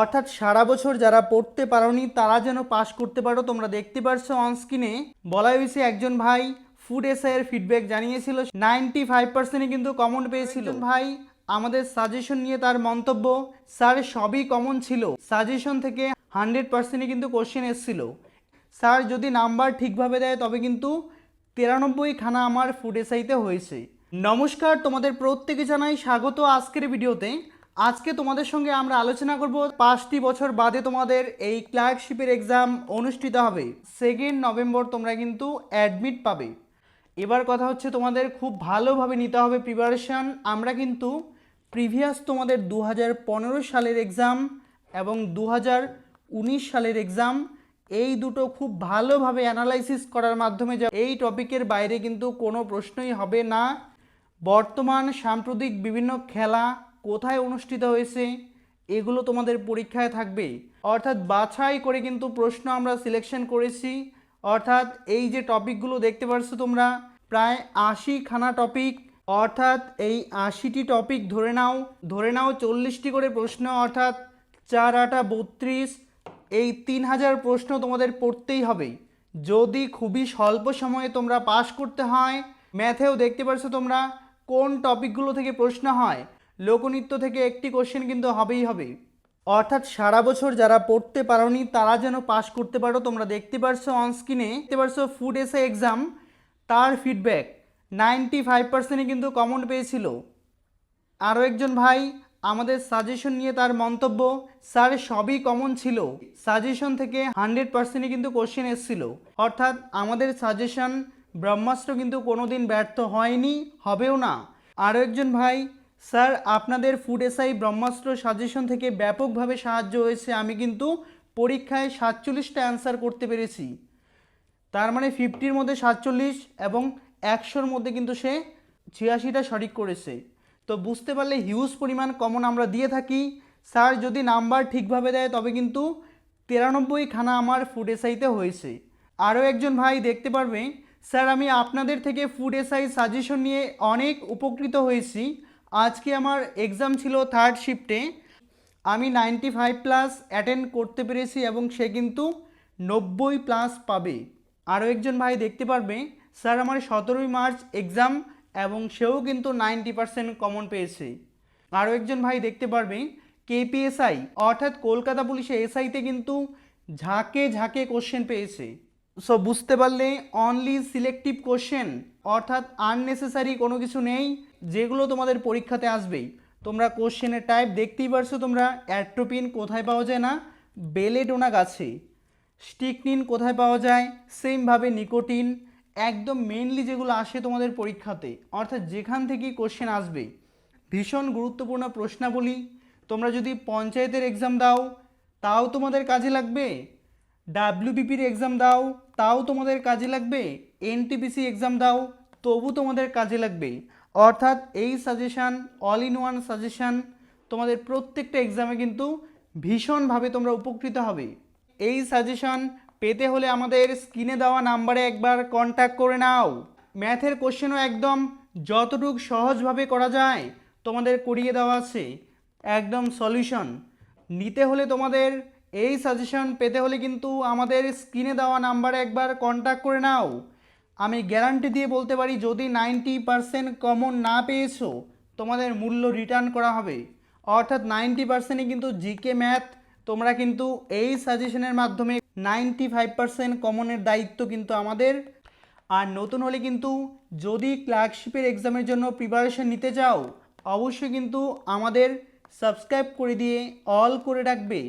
অর্থাৎ সারা বছর যারা পড়তে পারোনি, তারা যেন পাস করতে পারো। তোমরা দেখতে পারছ অনস্ক্রিনে বলা হয়েছে একজন ভাই ফুড এসআইয়ের ফিডব্যাক জানিয়েছিল। নাইনটি ফাইভ পার্সেন্টই কিন্তু কমন পেয়েছিল। ভাই আমাদের সাজেশন নিয়ে তার মন্তব্য স্যার সবই কমন ছিল। সাজেশন থেকে হান্ড্রেড পার্সেন্টই কিন্তু কোশ্চেন এসেছিল। স্যার যদি নাম্বার ঠিকভাবে দেয়, তবে কিন্তু তিরানব্বই খানা আমার ফুড এসআইতে হয়েছে। নমস্কার, তোমাদের প্রত্যেকে জানাই স্বাগত আজকের ভিডিওতে। আজকে তোমাদের সঙ্গে আমরা আলোচনা করব পাঁচটি বছর বাদে তোমাদের এই ক্লার্কশিপের এক্সাম অনুষ্ঠিত হবে। সেকেন্ড নভেম্বর তোমরা কিন্তু অ্যাডমিট পাবে। এবার কথা হচ্ছে তোমাদের খুব ভালোভাবে নিতে হবে প্রিপারেশান আমরা কিন্তু প্রিভিয়াস তোমাদের দু হাজার পনেরো সালের এক্সাম এবং দু হাজার উনিশ সালের এক্সাম এই দুটো খুব ভালোভাবে অ্যানালাইসিস করার মাধ্যমে যা এই টপিকের বাইরে কিন্তু কোনো প্রশ্নই হবে না। বর্তমান সাম্প্রতিক বিভিন্ন খেলা কোথায় অনুষ্ঠিত হয়েছে, এগুলো তোমাদের পরীক্ষায় থাকবে। অর্থাৎ বাছাই করে কিন্তু প্রশ্ন আমরা সিলেকশন করেছি। অর্থাৎ এই যে টপিকগুলো দেখতে পারছ তোমরা, প্রায় আশি খানা টপিক অর্থাৎ এই আশিটি টপিক ধরে নাও ধরে নাও চল্লিশটি করে প্রশ্ন, অর্থাৎ চার আটা বত্রিশ। এই তিন হাজার প্রশ্ন তোমাদের পড়তেই হবে। যদি খুবই স্বল্প সময়ে তোমরা পাস করতে হয় ম্যাথেও দেখতে পারছ তোমরা কোন টপিকগুলো থেকে প্রশ্ন হয়। লোকনৃত্য থেকে একটি কোশ্চেন কিন্তু হবেই হবে। অর্থাৎ সারা বছর যারা পড়তে পারোনি, তারা যেন পাস করতে পারো। তোমরা দেখতে পারছ অন স্ক্রিনে দেখতে পারছ ফুড এসে এক্সাম তার ফিডব্যাক নাইনটি ফাইভ পার্সেন্টই কিন্তু কমন পেয়েছিল। আরও একজন ভাই আমাদের সাজেশন নিয়ে তার মন্তব্য স্যার সবই কমন ছিল। সাজেশন থেকে হান্ড্রেড পার্সেন্টই কিন্তু কোশ্চেন এসেছিল। অর্থাৎ আমাদের সাজেশন ব্রহ্মাস্ত্র কিন্তু কোনোদিন ব্যর্থ হয়নি, হবেও না। আরও একজন ভাই স্যার, আপনাদের ফুড এসআই ব্রহ্মাস্ত্র সাজেশন থেকে ব্যাপকভাবে সাহায্য হয়েছে। আমি কিন্তু পরীক্ষায় সাতচল্লিশটা অ্যান্সার করতে পেরেছি। তার মানে ফিফটির মধ্যে সাতচল্লিশ এবং একশোর মধ্যে কিন্তু সে ছিয়াশিটা সঠিক করেছে। তো বুঝতে পারলে হিউজ পরিমাণ কমন আমরা দিয়ে থাকি। স্যার, যদি নাম্বার ঠিকভাবে দেয়, তবে কিন্তু তিরানব্বই খানা আমার ফুড এসআইতে হয়েছে। আরও একজন ভাই দেখতে পারবে। স্যার, আমি আপনাদের থেকে ফুড এসআই সাজেশন নিয়ে অনেক উপকৃত হয়েছি। আজকে আমার এক্সাম ছিল থার্ড শিফটে আমি নাইনটি ফাইভ প্লাস অ্যাটেন্ড করতে পেরেছি এবং সে কিন্তু নব্বই প্লাস পাবে। আরও একজন ভাই দেখতে পারবে, স্যার আমার সতেরোই মার্চ এক্সাম এবং সেও কিন্তু নাইনটি পার্সেন্ট কমন পেয়েছে। আরও একজন ভাই দেখতে পারবে কেপিএসআই অর্থাৎ কলকাতা পুলিশে এসআইতে কিন্তু ঝাঁকে ঝাঁকে কোশ্চেন পেয়েছে। সো বুঝতে পারলে অনলি সিলেক্টিভ কোশ্চেন অর্থাৎ আননেসেসারি কোনো কিছু নেই। যেগুলো তোমাদের পরীক্ষাতে আসবেই। তোমরা কোশ্চেনের টাইপ দেখতেই পারছ তোমরা অ্যাট্রোপিন কোথায় পাওয়া যায় না বেলেডোনা গাছে। স্টিকনিন কোথায় পাওয়া যায় সেমভাবে নিকোটিন একদম মেনলি যেগুলো আসে তোমাদের পরীক্ষাতে। অর্থাৎ যেখান থেকেই কোশ্চেন আসবে। ভীষণ গুরুত্বপূর্ণ প্রশ্নাবলী। তোমরা যদি পঞ্চায়েতের এক্সাম দাও, তাও তোমাদের কাজে লাগবে। ডাব্লিউবিপির এক্সাম দাও, তাও তোমাদের কাজে লাগবে। এনটিপিসি এক্সাম দাও, তবু তোমাদের কাজে লাগবে। অর্থাৎ এই suggestion all in one suggestion তোমাদের প্রত্যেকটা এক্সামে কিন্তু ভীষণভাবে তোমরা উপকৃত হবে। এই সাজেশন পেতে হলে আমাদের স্ক্রিনে দেওয়া নাম্বারে একবার কন্ট্যাক্ট করে নাও। ম্যাথের কোশ্চেনও একদম যতটুকু সহজভাবে করা যায় তোমাদের করিয়ে দেওয়া আছে। একদম সলিউশন নিতে হলে তোমাদের এই সাজেশন পেতে হলে কিন্তু আমাদের স্ক্রিনে দেওয়া নাম্বারে একবার কন্ট্যাক্ট করে নাও। আমি গ্যারান্টি দিয়ে বলতে পারি, যদি নাইনটি পারসেন্ট কমন না পেয়েছ, তোমাদের মূল্য রিটার্ন করা হবে। অর্থাৎ নাইনটি পার্সেন্টই কিন্তু জিকে ম্যাথ তোমরা কিন্তু এই সাজেশনের মাধ্যমে নাইনটি ফাইভ পার্সেন্ট কমনের দায়িত্ব কিন্তু আমাদের। আর নতুন হলে কিন্তু যদি ক্লার্কশিপের এক্সামের জন্য প্রিপারেশন নিতে চাও, অবশ্যই কিন্তু আমাদের সাবস্ক্রাইব করে দিয়ে অল করে রাখবে।